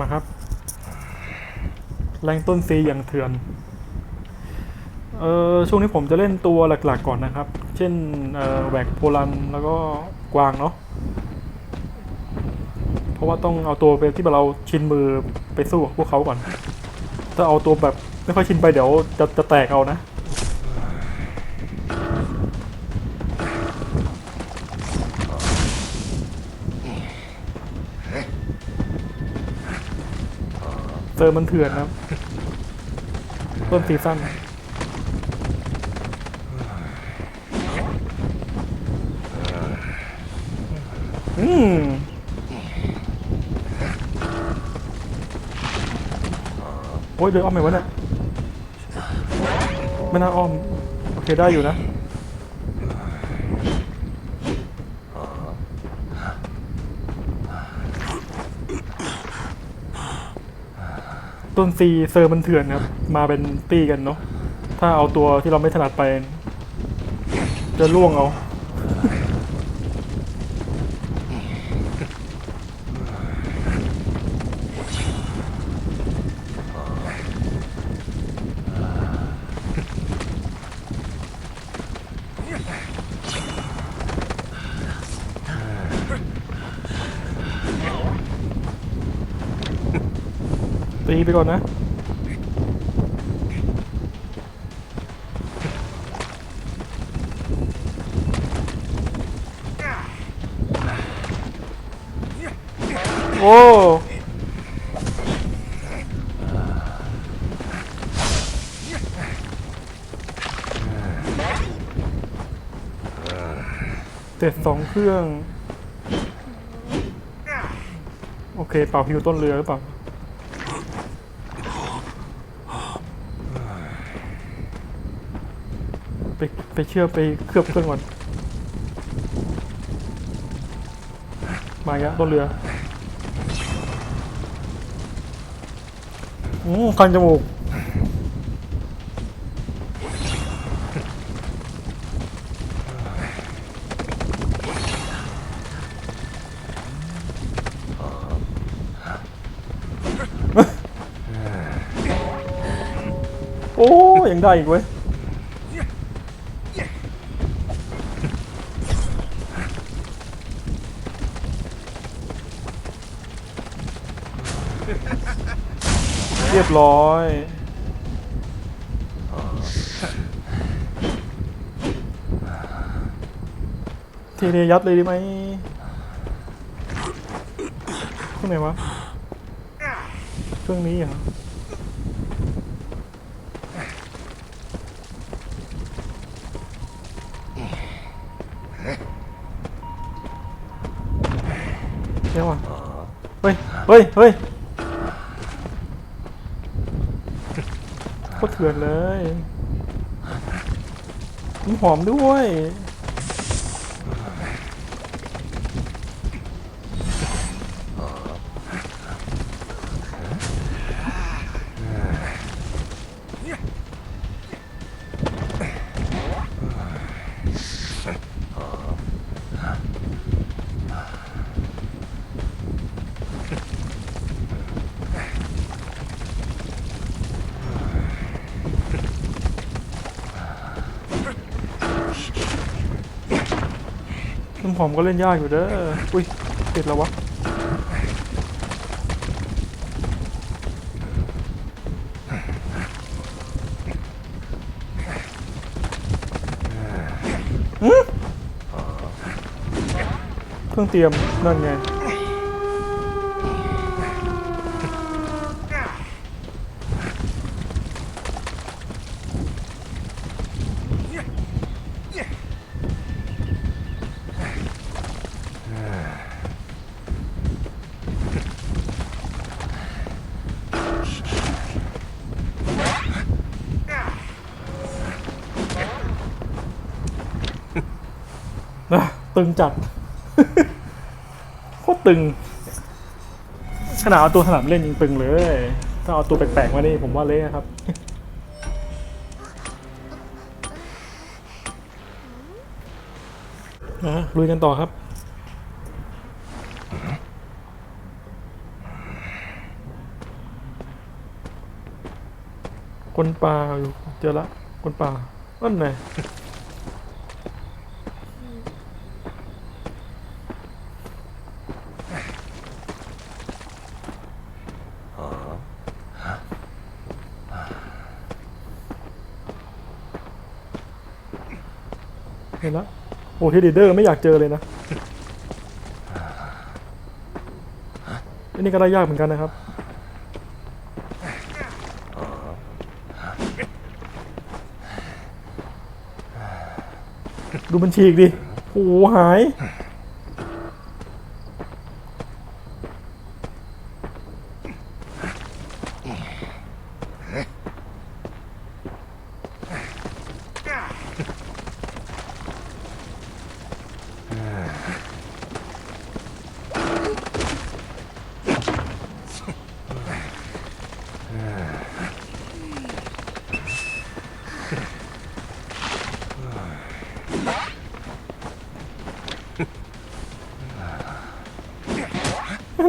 มาครับ แรงต้นซีอย่างเถื่อนเออช่วงนี้ผมจะเล่นตัวหลักๆก่อนนะครับ เช่นแหวกโพลันแล้วก็กวางเนาะเพราะว่าต้องเอาตัวไปที่เราชินมือไปสู้กับพวกเขาก่อน ถ้าเอาตัวแบบไม่ค่อยชินไปเดี๋ยวจะจะแตกเอานะ เจอมันเถื่อนนะครับต้นซีซั่นอืมโอ้ยเดินอ้อมไหมวะเนี่ยไม่น่าอ้อม โอเคได้อยู่นะ ต้นซีเซอร์มันเถื่อนครับ มาเป็นตีกันเนาะถ้าเอาตัวที่เราไม่ถนัดไป จะล่วงเอา ตีไปก่อนนะ โอ้เจ็ดสองเครื่อง โอเค เป่าฮิวต้นเรือหรือเปล่า ไปไปเชื่อไปเคลือบเครื่องก่อนมาอีกแล้วต้นเรืออืมคันจมูกโอ้ยังได้อีกเว้ย รียบร้อยเทเนยัดเลยดีไหมเครื่องไหนวะเครื่องนี้เหรอเดี๋ยวว่ะเฮ้ย เฮ้ย เฮ้ย โคตรเถื่อนเลยมันหอมด้วย ผมก็เล่นยากอยู่เด้อ อุ้ยติดแล้ววะ เครื่องเตรียม นั่นไง ตึงจัด โคตรตึง ขนาดเอาตัวสนามเล่นยิงตึงเลย ถ้าเอาตัวแปลกๆมานี่ผมว่าเละครับ นะะลุยกันต่อครับคนป่าอยู่เจอละคนป่านั่นไง เห็นแล้วโอ้ที่ดีเดอร์ไม่อยากเจอเลยนะอันนี้ก็ได้ยากเหมือนกันนะครับดูบัญชีอีกดิโอ้หาย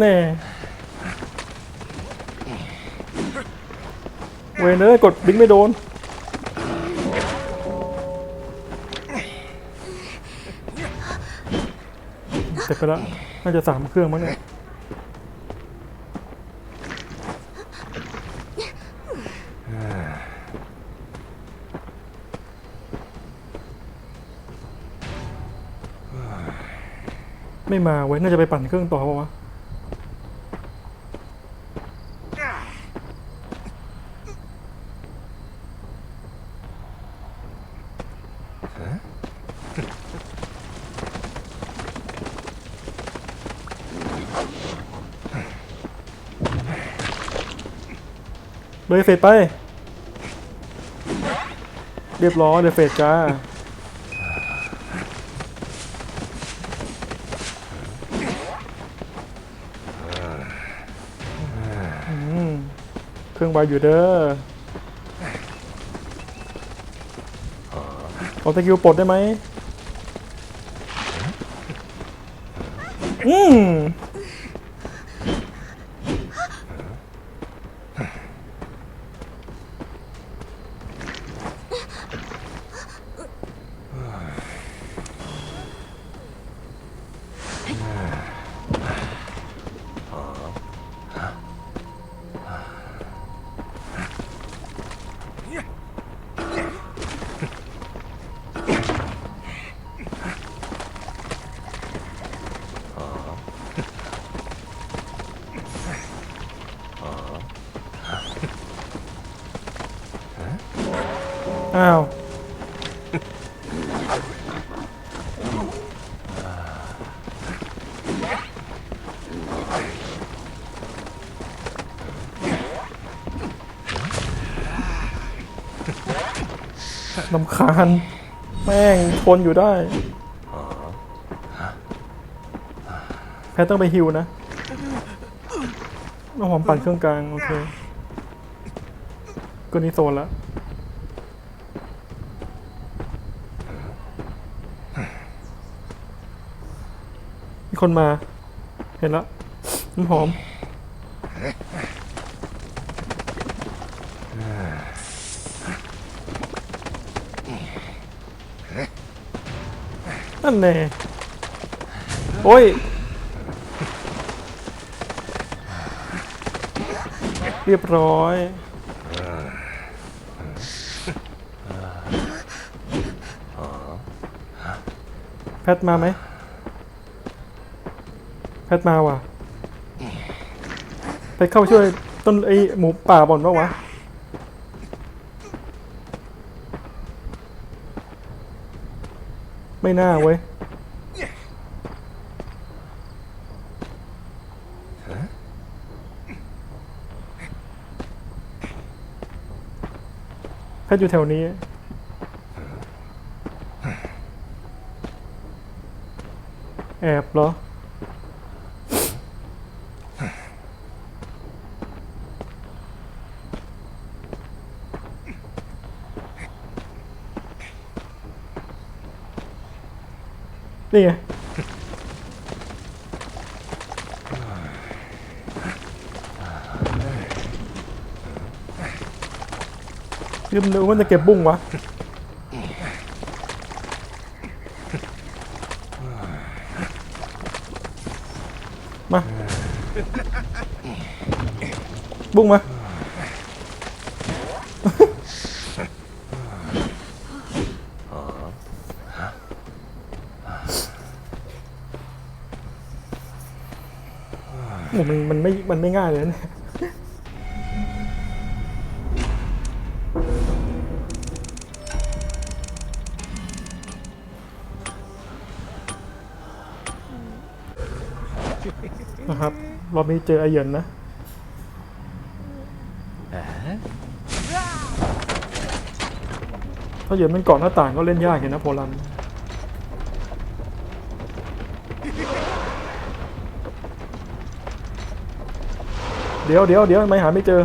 แน่เวยเนยกดบิงไม่โดน เสร็จไปแล้ว น่าจะสามเครื่องมั้งเนี่ยไม่มาเว้ยน่าจะไปปั่นเครื่องต่อเปล่าวะ เลยเฟดไป เรียบร้อยเลยเฟดจ้าเครื่องไวอยู่เด้อขอาตะกิวปลดได้ไหมอืม อ้าว ลำคาญ แม่งทนอยู่ได้ แพทต้องไปฮิวนะน้องหอมปั่นเครื่องกลาง โอเคก็นี่โซนแล้ว มีคนมา เห็นแล้วน้ำหอม นั่นแน่โอ้ย เรียบร้อย แพทมาไหม แพทมาว่ะ ไปเข้าช่วยต้นไอหมูป่าบ่อนปะวะไม่น่าเว้ยแพทอยู่แถวนี้แอบเหรอ นี่ไงยืมนึกว่าจะเก็บบุ้งวะมา บุ้งมา โอ้มันมันไม่มันไม่ง่ายเลยนะเนี่ยนะครับรอบนี้เจอไอเหยินนะถ้าเหยินมันเกาะหน้าต่างก็เล่นยากเห็นนะโพลัน เดี๋ยวเดี๋ยวเดี๋ยวไม่หาไม่เจอ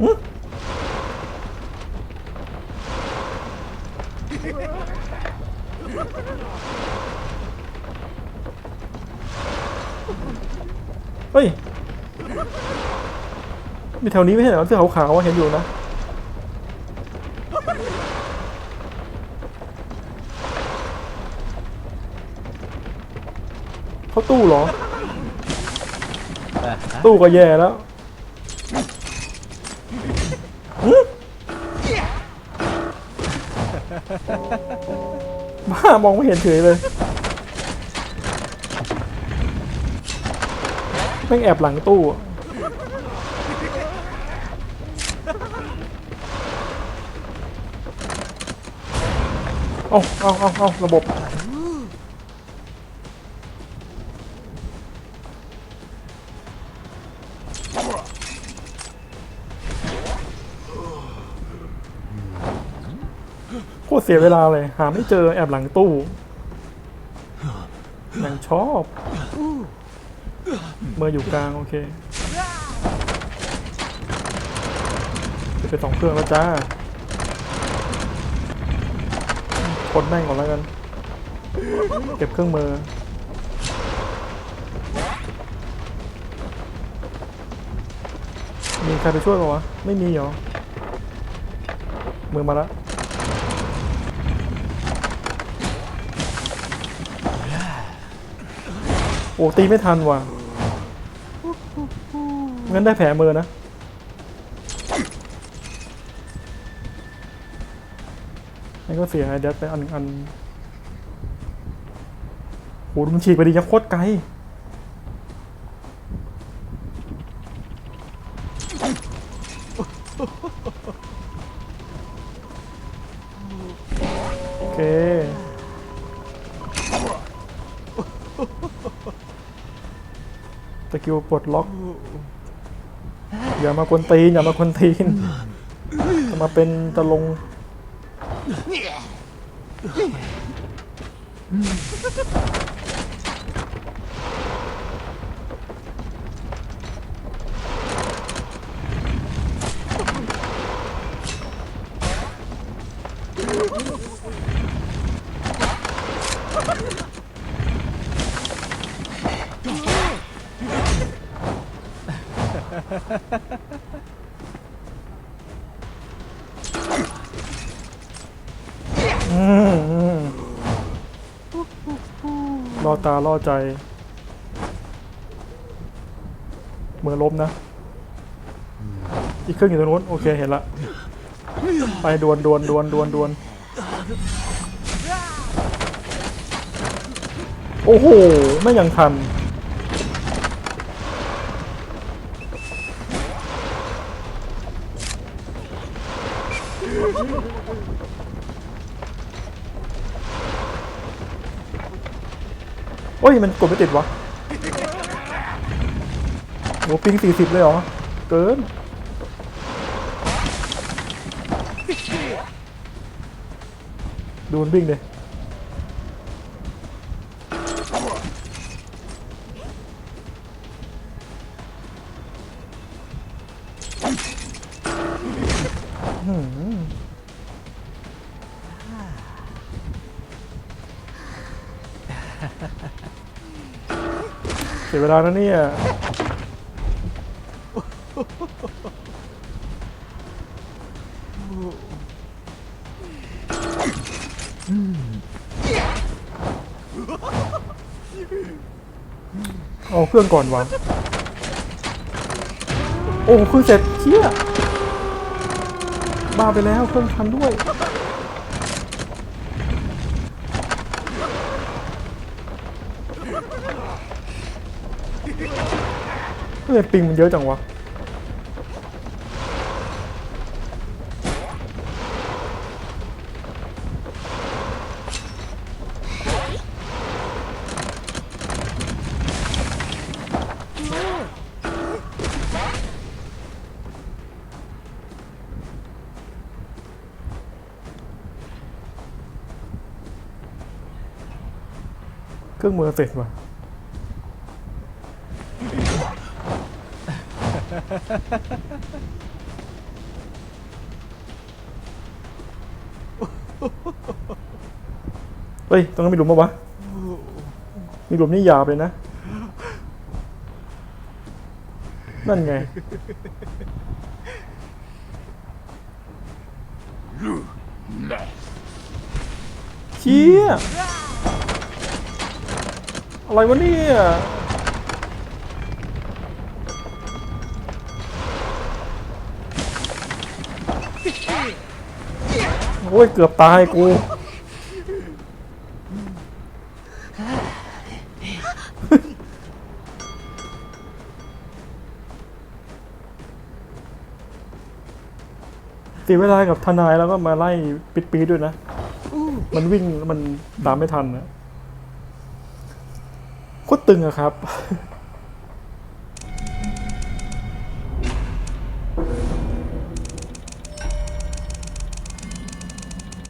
หึเฮ้ย มีแถวนี้ไม่ใช่เหรอเสื้อขาวๆอะเห็นอยู่นะ เขาตู้เหรอ ตู้ก็แย่แล้วหึบ้ามองไม่เห็นเฉยเลยแม่งแอบหลังตู้อะเอาเอาเอาเอาระบบ สียเวลาเลย หาไม่เจอแอบหลังตู้ยังชอบ เมื่ออยู่กลาง โอเคไปสองเครื่องแล้วจ้าคนแม่งก่อนแล้วกัน เก็บเครื่องมือ มีใครไปช่วยป่าวะ ไม่มีเหรอ มือมาแล้ว อ้ตีไม่ทันว่ะงั้นได้แผลมือนะนี่ก็เสียไอเดสไปอันหนึ่งอันโหมันฉีกไปดียังโคตรไกล สกิลปลดล็อก อย่ามากวนตีน อย่ามากวนตีนจะมาเป็นจะลง อืมอืมล่อตาล่อใจ เมือล้มนะ อีกเครื่องอยู่ตรงนู้น โอเค เห็นละ ไปดวนดวนดวนดวนดวนโอ้โห ไม่ยังทัน โอ้ยมันกดไม่ติดวะโหปิงสี่สิบเลยเหรอ เกิน ดูมันวิ่งเลย สียเวลานะเนี่ย เอาเครื่องก่อนวะโอ้เครื่องเสร็จเชี่ยบ้าไปแล้วเครื่องทันด้วย เฮ้ยปิงมันเยอะจังวะเครื่องมือเสร็จว่ะ เฮ้ยตรงนั้นมีหลุมปะวะ มีหลุมนี่หยาบเลยนะ นั่นไง เชี่ยอะไรวะเนี่ย โอ้ยเกือบตายกูเสียเวลากับทนายแล้วก็มาไล่ปิดปีดด้วยนะ มันวิ่งมันตามไม่ทันนะโคตรตึงอะครับ